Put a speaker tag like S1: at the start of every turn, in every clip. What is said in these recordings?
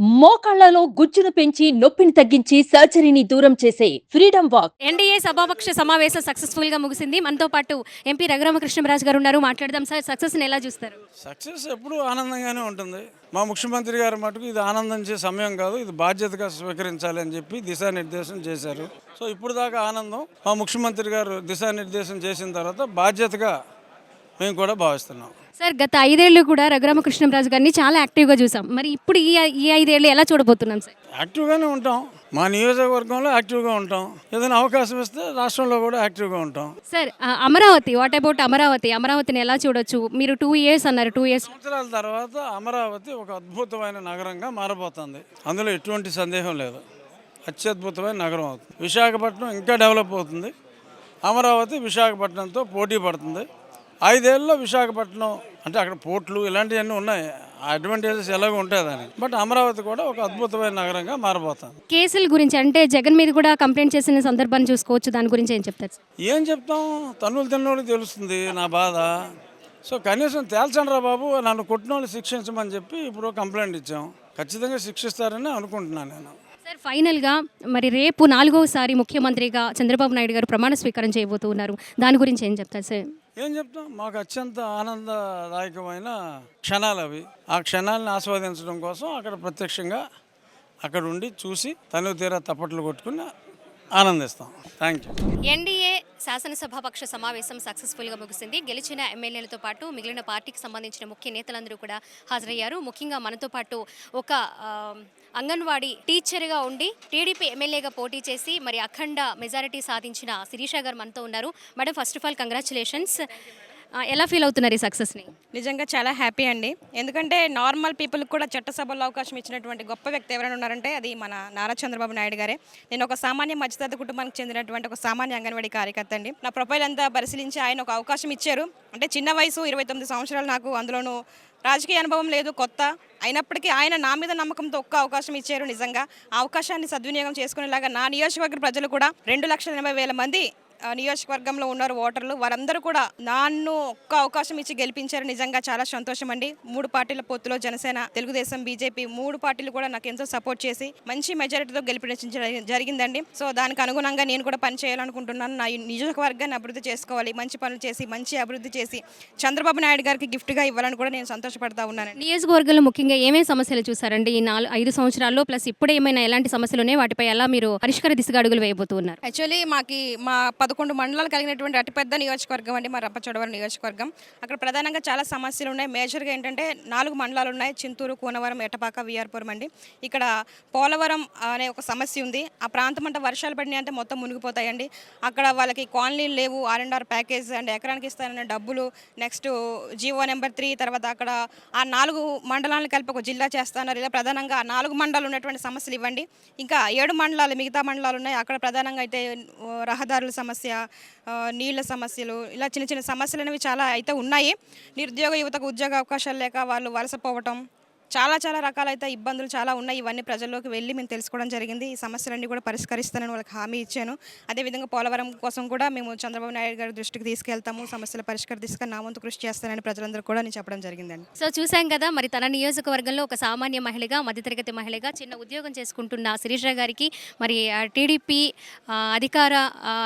S1: మోకాళ్ళలో గుజ్జును పెంచి నొప్పిని తగ్గించి సర్జరీని దూరం చేసే ఫ్రీడమ్ వాక్.
S2: ఎన్డీఏ సభాపక్ష సమావేశం సక్సెస్ఫుల్గా ముగిసింది. మనతో పాటు ఎంపీ రఘురామకృష్ణరాజు గారు ఉన్నారు. మాట్లాడదాం సార్. సక్సెస్ని ఎలా చూస్తారు?
S3: సక్సెస్ ఎప్పుడూ ఆనందంగానే ఉంటుంది. మా ముఖ్యమంత్రి గారు మటుకు ఇది ఆనందించే సమయం కాదు. ఇది బాధ్యతగా స్వీకరించాలి అని చెప్పి దిశానిర్దేశం చేశారు. సో ఇప్పుడు దాకా ఆనందం మా ముఖ్యమంత్రి గారు దిశానిర్దేశం చేసిన తర్వాత బాధ్యతగా మేము కూడా భావిస్తున్నాం.
S2: సార్ గత ఐదేళ్ళు కూడా రఘురామకృష్ణరాజు గారిని చాలా యాక్టివ్గా చూసాం. మరి ఇప్పుడు ఈ ఈ ఐదేళ్ళు ఎలా చూడబోతున్నాం సార్?
S3: యాక్టివ్గానే ఉంటాం. మా నియోజకవర్గంలో యాక్టివ్గా ఉంటాం. ఏదైనా అవకాశం ఇస్తే రాష్ట్రంలో కూడా యాక్టివ్గా ఉంటాం.
S2: సార్ ఆ, అమరావతి వాట్ అబౌట్ అమరావతి? అమరావతిని ఎలా చూడొచ్చు? మీరు టూ ఇయర్స్ అన్నారు టూ ఇయర్స్
S3: సంవత్సరాల తర్వాత అమరావతి ఒక అద్భుతమైన నగరంగా మారబోతుంది. అందులో ఎటువంటి సందేహం లేదు. అత్యద్భుతమైన నగరం అవుతుంది విశాఖపట్నం ఇంకా డెవలప్ అవుతుంది. అమరావతి విశాఖపట్నంతో పోటీ పడుతుంది. ఐదేళ్ళలో విశాఖపట్నం అంటే అక్కడ పోర్ట్లు ఇలాంటివన్నీ ఉన్నాయి. అడ్వాంటేజెస్ ఎలాగో ఉంటాయి బట్ అమరావతి కూడా ఒక అద్భుతమైన నగరంగా మారబోతుంది.
S2: కేసుల గురించి అంటే జగన్ మీద కూడా కంప్లైంట్ చేసిన సందర్భాన్ని చూసుకోవచ్చు. దాని గురించి ఏం చెప్తారు?
S3: ఏం చెప్తాం? తన్నులు తిన్నోడికి తెలుస్తుంది నా బాధ. సో కనీసం తేల్చండి రా బాబు నన్ను కొట్టిన వాళ్ళు శిక్షించమని చెప్పి ఇప్పుడు కంప్లైంట్ ఇచ్చాం. ఖచ్చితంగా శిక్షిస్తారని అనుకుంటున్నాను నేను.
S2: సార్ ఫైనల్గా మరి రేపు నాలుగోసారి ముఖ్యమంత్రిగా చంద్రబాబు నాయుడు గారు ప్రమాణ స్వీకారం చేయబోతున్నారు. దాని గురించి ఏం చెప్తారు సార్?
S3: ఏం చెప్తాం? మాకు అత్యంత ఆనందదాయకమైన క్షణాలు అవి. ఆ క్షణాలను ఆస్వాదించడం కోసం అక్కడ ప్రత్యక్షంగా అక్కడ ఉండి చూసి తను తీరా తప్పట్లు కొట్టుకుని ఆనందిస్తాం. Thank you.
S2: ఎన్డీఏ శాసనసభాపక్ష సమావేశం సక్సెస్ఫుల్గా ముగిసింది. గెలిచిన ఎమ్మెల్యేలతో పాటు మిగిలిన పార్టీకి సంబంధించిన ముఖ్య నేతలందరూ కూడా హాజరయ్యారు. ముఖ్యంగా మనతో పాటు ఒక అంగన్వాడీ టీచర్గా ఉండి టీడీపీ ఎమ్మెల్యేగా పోటీ చేసి మరి అఖండ మెజారిటీ సాధించిన శిరీష గారు మనతో ఉన్నారు. Madam first of all congratulations ఎలా ఫీల్ అవుతున్నారు ఈ సక్సెస్ని
S4: నిజంగా చాలా హ్యాపీ అండి. ఎందుకంటే నార్మల్ పీపుల్కి కూడా చట్టసభలో అవకాశం ఇచ్చినటువంటి గొప్ప వ్యక్తి ఎవరైనా ఉన్నారంటే అది మన నారా చంద్రబాబు నాయుడు గారే. నేను ఒక సామాన్య మధ్యతరగతి కుటుంబానికి చెందినటువంటి ఒక సామాన్య అంగన్వాడీ కార్యకర్త అండి. నా ప్రొఫైల్ అంతా పరిశీలించి ఆయన ఒక అవకాశం ఇచ్చారు. అంటే చిన్న వయసు ఇరవై తొమ్మిది సంవత్సరాలు నాకు అందులోనూ రాజకీయ అనుభవం లేదు కొత్త. అయినప్పటికీ ఆయన నా మీద నమ్మకంతో ఒక్క అవకాశం ఇచ్చారు నిజంగా. ఆ అవకాశాన్ని సద్వినియోగం చేసుకునేలాగా నా నియోజకవర్గ ప్రజలు కూడా రెండు లక్షల ఎనభై వేల మంది నియోజకవర్గంలో ఉన్నారు ఓటర్లు. వారందరూ కూడా నన్ను ఒక్క అవకాశం ఇచ్చి గెలిపించారు. నిజంగా చాలా సంతోషం అండి మూడు పార్టీల పొత్తులో జనసేన తెలుగుదేశం బీజేపీ మూడు పార్టీలు కూడా నాకు ఎంతో సపోర్ట్ చేసి మంచి మెజారిటీతో గెలిపించడం జరిగిందండి. సో దానికి అనుగుణంగా నేను కూడా పని చేయాలనుకుంటున్నాను. నా ఈ నియోజకవర్గాన్ని అభివృద్ధి చేసుకోవాలి. మంచి పనులు చేసి మంచి అభివృద్ధి చేసి చంద్రబాబు నాయుడు గారికి గిఫ్ట్గా ఇవ్వాలని కూడా నేను సంతోషపడతా ఉన్నానండి.
S2: నియోజకవర్గంలో ముఖ్యంగా ఏమేమి సమస్యలు చూసారండి? ఈ నాలుగు ఐదు సంవత్సరాల్లో ప్లస్ ఇప్పుడే ఏమైనా ఎలాంటి సమస్యలు ఉన్నాయి? వాటిపై ఎలా మీరు పరిష్కార దిశగా అడుగులు వేయబోతున్నారు?
S4: యాక్చువల్లీ మాకి మా పదకొండు మండలాలు కలిగినటువంటి అతిపెద్ద నియోజకవర్గం అండి మా రంపచోడవరం నియోజకవర్గం. అక్కడ ప్రధానంగా చాలా సమస్యలు ఉన్నాయి. మేజర్గా ఏంటంటే నాలుగు మండలాలు ఉన్నాయి. చింతూరు కూనవరం ఎటపాక విఆర్పురం అండి. ఇక్కడ పోలవరం అనే ఒక సమస్య ఉంది. ఆ ప్రాంతం అంటే వర్షాలు పడినాయి అంటే మొత్తం మునిగిపోతాయండి. అక్కడ వాళ్ళకి కాలనీలు లేవు. R and R package and ఎకరానికి ఇస్తానన్న డబ్బులు నెక్స్ట్ జీవో నెంబర్ త్రీ తర్వాత అక్కడ ఆ నాలుగు మండలాలను కలిపి ఒక జిల్లా చేస్తున్నారు. ఇలా ప్రధానంగా నాలుగు మండలాలు ఉన్నటువంటి సమస్యలు ఇవ్వండి. ఇంకా ఏడు మండలాలు మిగతా మండలాలు ఉన్నాయి. అక్కడ ప్రధానంగా అయితే రహదారుల సమస్య సమస్య నీళ్ళ సమస్యలు ఇలా చిన్న చిన్న సమస్యలు అనేవి చాలా అయితే ఉన్నాయి. నిరుద్యోగ యువతకు ఉద్యోగ అవకాశాలు లేక వాళ్ళు వలసపోవటం చాలా చాలా రకాలైతే ఇబ్బందులు చాలా ఉన్నాయి. ఇవన్నీ ప్రజల్లోకి వెళ్ళి మేము తెలుసుకోవడం జరిగింది. ఈ సమస్యలన్నీ కూడా పరిష్కరిస్తానని వాళ్ళకి హామీ ఇచ్చాను. అదేవిధంగా పోలవరం కోసం కూడా మేము చంద్రబాబు నాయుడు గారి దృష్టికి తీసుకెళ్తాము. సమస్యల పరిష్కారం దిశగా నా వంతు కృషి చేస్తానని ప్రజలందరూ కూడా నేను చెప్పడం జరిగిందండి.
S2: సో చూసాం కదా మరి తన నియోజకవర్గంలో ఒక సామాన్య మహిళగా మధ్యతరగతి మహిళగా చిన్న ఉద్యోగం చేసుకుంటున్న శిరీష గారికి మరి టీడీపీ అధికార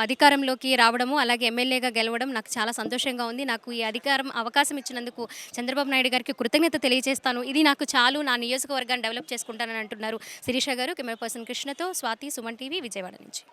S2: అధికారంలోకి రావడము అలాగే ఎమ్మెల్యేగా గెలవడం నాకు చాలా సంతోషంగా ఉంది. నాకు ఈ అధికారం అవకాశం ఇచ్చినందుకు చంద్రబాబు నాయుడు గారికి కృతజ్ఞత తెలియజేస్తాను. ఇది నాకు చాలు నా నియోజకవర్గాన్ని డెవలప్ చేసుకుంటానని అంటున్నారు శిరీష గారు. కెమెరా పర్సన్ కృష్ణతో స్వాతి సుమన్ టీవీ విజయవాడ నుంచి.